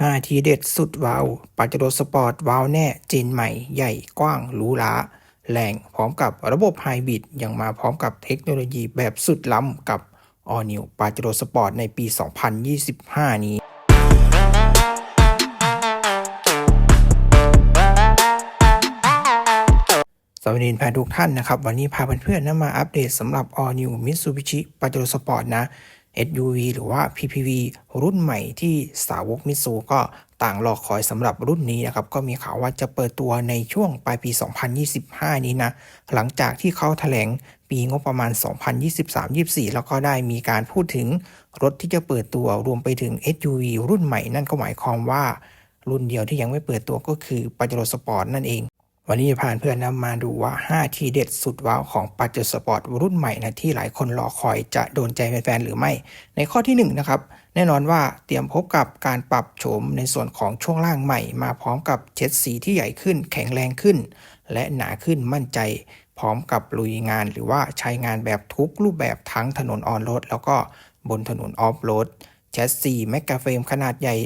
5 ทีเด็ดสุดว้าวปาจโรสปอร์ตว้าวแน่เจนใหม่ ใหญ่กว้างหรูหราแรงพร้อมกับระบบไฮบริดยังมาพร้อมกับเทคโนโลยีแบบสุดล้ำกับ All New ปาจโรสปอร์ตในปี 2025 นี้สวัสดีแฟนทุกท่านนะครับ วันนี้พาเพื่อนๆนะมาอัปเดตสำหรับ All New Mitsubishi Pajero Sport นะ SUV หรือว่า PPV รุ่นใหม่ที่สาวกมิสูก็ต่างรอคอยสำหรับรุ่นนี้นะครับ ก็มีข่าวว่าจะเปิดตัวในช่วงปลายปี 2025 นี้นะ หลังจากที่เขาแถลงปีงบประมาณ 2023-24 แล้วก็ได้มีการพูดถึงรถที่จะเปิดตัวรวมไปถึง SUV รุ่นใหม่นั่นก็หมายความว่า รุ่นเดียวที่ยังไม่เปิดตัวก็คือ Pajero Sport นั่นเอง วันนี้จะพาเพื่อนนำมาดูว่า 5 ทีเด็ดสุดว้าวของปาเจอร์สปอร์ตรุ่นใหม่นะที่หลายคนรอคอยจะโดนใจแฟนๆหรือไม่ ในข้อที่1นะครับแน่นอนว่าเตรียมพบกับการปรับโฉมในส่วนของช่วงล่างใหม่ มาพร้อมกับเช็ดสีที่ใหญ่ขึ้น แข็งแรงขึ้น และหนาขึ้นมั่นใจ พร้อมกับลุยงานหรือว่าใช้งานแบบทุกรูปแบบทั้งถนนออนโรดแล้วก็บนถนนออฟโรดแชสซีแมกกาเฟรมขนาดใหญ่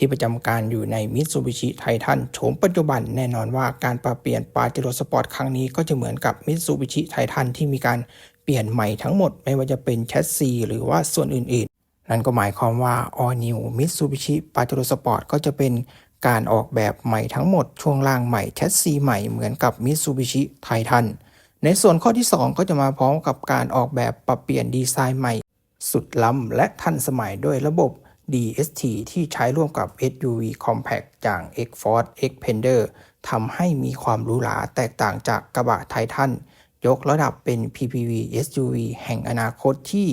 ที่ประจำการอยู่ใน Mitsubishi Titan โฉมปัจจุบันแน่นอนว่าการปรับเปลี่ยนปาเจโรสปอร์ตครั้งนี้ก็จะเหมือนกับ Mitsubishi Titan ที่มีการเปลี่ยนใหม่ทั้งหมดไม่ว่าจะเป็นแชสซีหรือว่าส่วนอื่นๆ นั่นก็หมายความว่า All New Mitsubishi Pajero Sport ก็จะเป็นการออกแบบใหม่ทั้งหมดช่วงล่างใหม่แชสซีใหม่เหมือนกับ Mitsubishi Titan ในส่วนข้อที่ 2 ก็จะมาพร้อมกับการออกแบบปรับเปลี่ยนดีไซน์ใหม่ สุดล้ำและทันสมัยด้วยระบบ DST ที่ใช้ร่วมกับ SUV Compact อย่าง X-Force Xpander ทำให้มีความหรูหราแตกต่างจากกระบะไททันยกระดับเป็น PPV SUV แห่งอนาคตที่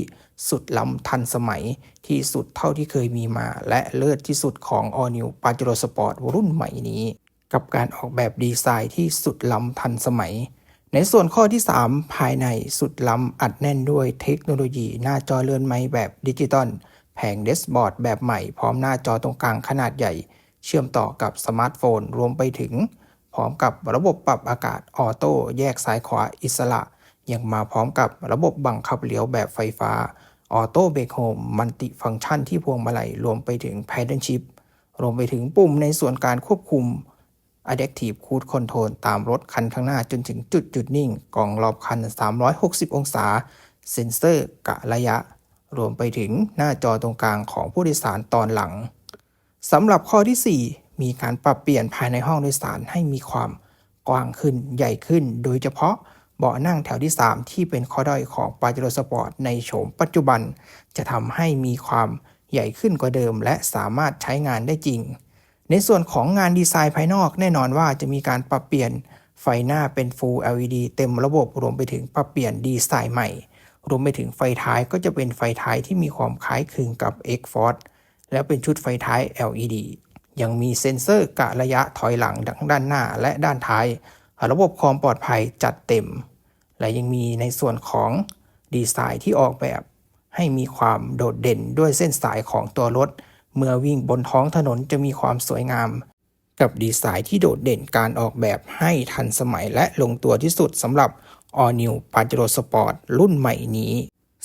สุดล้ำทันสมัยที่สุดเท่าที่เคยมีมา และเลิศที่สุดของ All New Pajero Sport รุ่นใหม่นี้ กับการออกแบบดีไซน์ที่สุดล้ำทันสมัย ในส่วนข้อที่ 3 ภายในสุดล้ำอัดแน่นด้วยเทคโนโลยีหน้าจอเลื่อนไม้แบบดิจิตอล แผงเดสบอร์ดแบบใหม่พร้อมหน้าจอตรงกลางขนาดใหญ่ เชื่อมต่อกับสมาร์ทโฟนรวมไปถึง พร้อมกับระบบปรับอากาศออโต้แยกซ้ายขวาอิสระ ยังมาพร้อมกับระบบบังคับเลี้ยวแบบไฟฟ้าออโต้เบรกโฮมมัลติฟังก์ชันที่พวงมาลัยรวมไปถึง p a d d l e Shift รวมไปถึงปุ่มในส่วนการควบคุม Adaptive Cruise Control ตามรถคันข้างหน้าจนถึงจุดจุดนิ่งกล่องรอบคัน 360 องศา เซ็นเซอร์กะระยะ รวมไปถึงหน้าจอตรงกลางของผู้โดยสารตอนหลังสำหรับข้อที่ 4 มีการปรับเปลี่ยนภายในห้องโดยสารให้มีความกว้างขึ้นใหญ่ขึ้น โดยเฉพาะเบาะนั่งแถวที่ 3 ที่เป็นข้อด้อยของปาเจโรสปอร์ตในโฉมปัจจุบัน จะทำให้มีความใหญ่ขึ้นกว่าเดิม และสามารถใช้งานได้จริง ในส่วนของงานดีไซน์ภายนอกแน่นอนว่าจะมีการปรับเปลี่ยนไฟหน้าเป็น Full LED เต็มระบบรวมไปถึงปรับเปลี่ยนดีไซน์ใหม่ รวมไปถึงไฟท้ายก็จะเป็นไฟท้ายที่มีความคล้ายคลึงกับ X-Force แล้วเป็นชุดไฟท้าย LED ยังมีเซ็นเซอร์กะระยะถอยหลังดังด้านหน้าและด้านท้าย ระบบความปลอดภัยจัดเต็ม และยังมีในส่วนของดีไซน์ที่ออกแบบ ให้มีความโดดเด่นด้วยเส้นสายของตัวรถ เมื่อวิ่งบนท้องถนนจะมีความสวยงาม กับดีไซน์ที่โดดเด่นการออกแบบให้ทันสมัยและลงตัวที่สุดสำหรับ All New Pajero Sport รุ่นใหม่นี้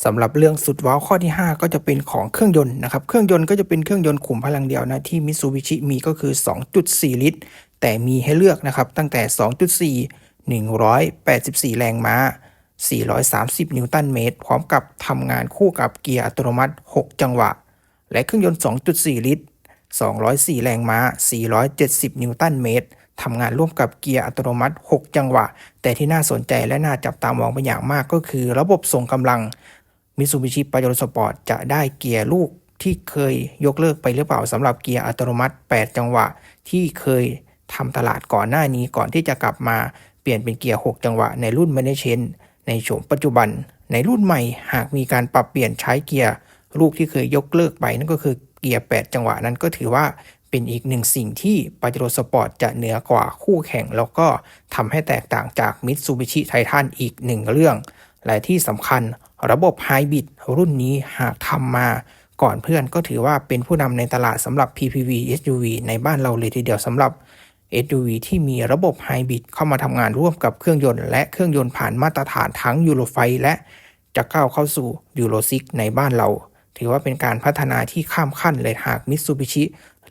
สำหรับเรื่องสุดว้าวข้อที่ 5 ก็จะเป็นของเครื่องยนต์นะครับ เครื่องยนต์ก็จะเป็นเครื่องยนต์ขุมพลังเดียวนะที่ Mitsubishi มีก็คือ 2.4 ลิตร แต่มีให้เลือกนะครับ ตั้งแต่ 2.4 184 แรงม้า 430 นิวตันเมตร พร้อมกับทำงานคู่กับเกียร์อัตโนมัติ 6 จังหวะ และเครื่องยนต์ 2.4 ลิตร 204 แรงม้า 470 นิวตันเมตร ทำงานร่วมกับเกียร์อัตโนมัติ 6 จังหวะ แต่ที่น่าสนใจและน่าจับตามองเป็นอย่างมากก็คือ ระบบส่งกำลัง Mitsubishi Pajero Sport จะได้เกียร์ลูกที่เคยยกเลิกไปหรือเปล่าสำหรับเกียร์อัตโนมัติ 8 จังหวะ ที่เคยทำตลาดก่อนหน้านี้ก่อนที่จะกลับมาเปลี่ยนเป็นเกียร์ 6 จังหวะ ในรุ่น m a n a g e n ในโฉมปัจจุบัน ในรุ่นใหม่หากมีการปรับเปลี่ยนใช้เกียร์ลูกที่เคยยกเลิกไปนั่นก็คือเกียร์ 8 จังหวะนั้นก็ถือว่า เป็นอีกหนึ่งสิ่งที่ปาเจโรสปอร์ตจะเหนือกว่าคู่แข่ง แล้วก็ทำให้แตกต่างจาก Mitsubishi Titan อีกหนึ่งเรื่อง และที่สำคัญระบบไฮบริดรุ่นนี้หากทำมาก่อนเพื่อนก็ถือว่าเป็นผู้นำในตลาดสำหรับ PPV SUV ในบ้านเราเลยทีเดียวสำหรับ SUV ที่มีระบบไฮบริดเข้ามาทำงานร่วมกับเครื่องยนต์ และเครื่องยนต์ผ่านมาตรฐานทั้งยูโรไฟและจะก้าวเข้าสู่ยูโรซิกในบ้านเรา ถือว่าเป็นการพัฒนาที่ข้ามขั้นเลยหากมิตซูบิชิ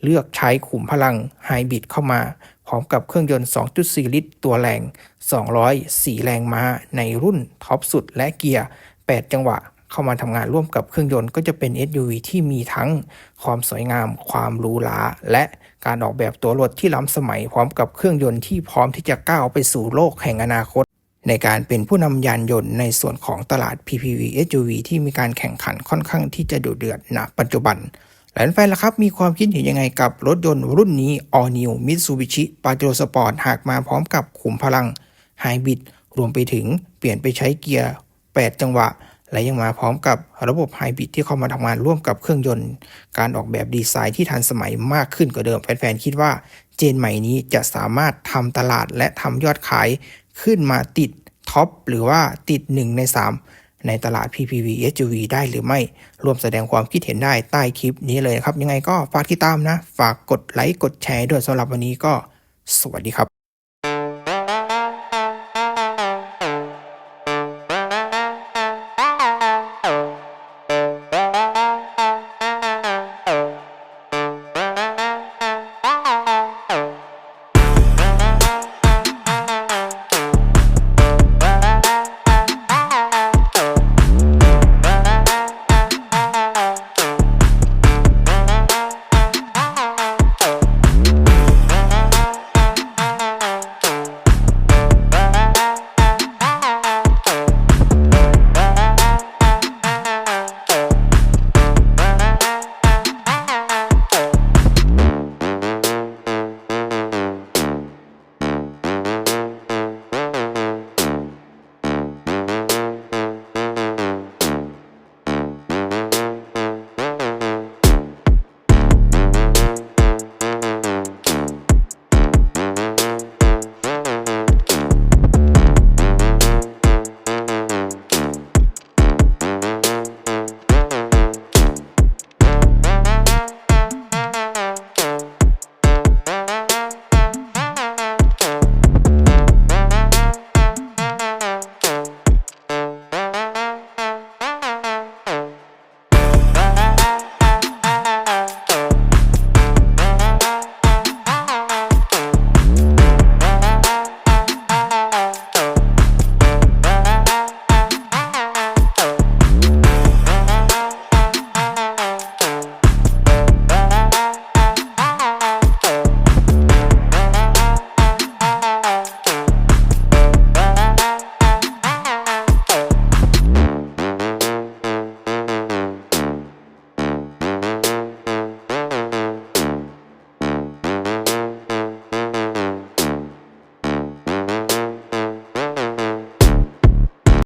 เลือกใช้ขุมพลังไฮบริดเข้ามา พร้อมกับเครื่องยนต์ 2.4 ลิตร ตัวแรง 204 แรงม้า ในรุ่นท็อปสุดและเกียร์ 8 จังหวะ เข้ามาทำงานร่วมกับเครื่องยนต์ก็จะเป็น SUV ที่มีทั้งความสวยงาม ความหรูหราและการออกแบบตัวรถที่ล้ำสมัยพร้อมกับเครื่องยนต์ที่พร้อมที่จะก้าวไปสู่โลกแห่งอนาคตในการเป็นผู้นำยานยนต์ในส่วนของตลาด PPV SUV ที่มีการแข่งขันค่อนข้างที่จะดุเดือดณปัจจุบัน แฟนล่ะครับ มีความคิดเห็นยังไงกับรถยนต์รุ่นนี้ All New Mitsubishi Pajero Sport หากมาพร้อมกับขุมพลังไฮบริดรวมไปถึงเปลี่ยนไปใช้เกียร์ 8 จังหวะ และยังมาพร้อมกับระบบไฮบริดที่เข้ามาทำงานร่วมกับเครื่องยนต์ การออกแบบดีไซน์ที่ทันสมัยมากขึ้นกว่าเดิม แฟนๆ คิดว่าเจนใหม่นี้จะสามารถทำตลาดและทำยอดขายขึ้นมาติดท็อปหรือว่าติด 1 ใน 3 ในตลาด PPV SUV ได้หรือไม่ ร่วมแสดงความคิดเห็นได้ใต้คลิปนี้เลยครับ ยังไงก็ฝากติดตามนะ ฝากกดไลค์กดแชร์ด้วยสำหรับวันนี้ก็สวัสดีครับ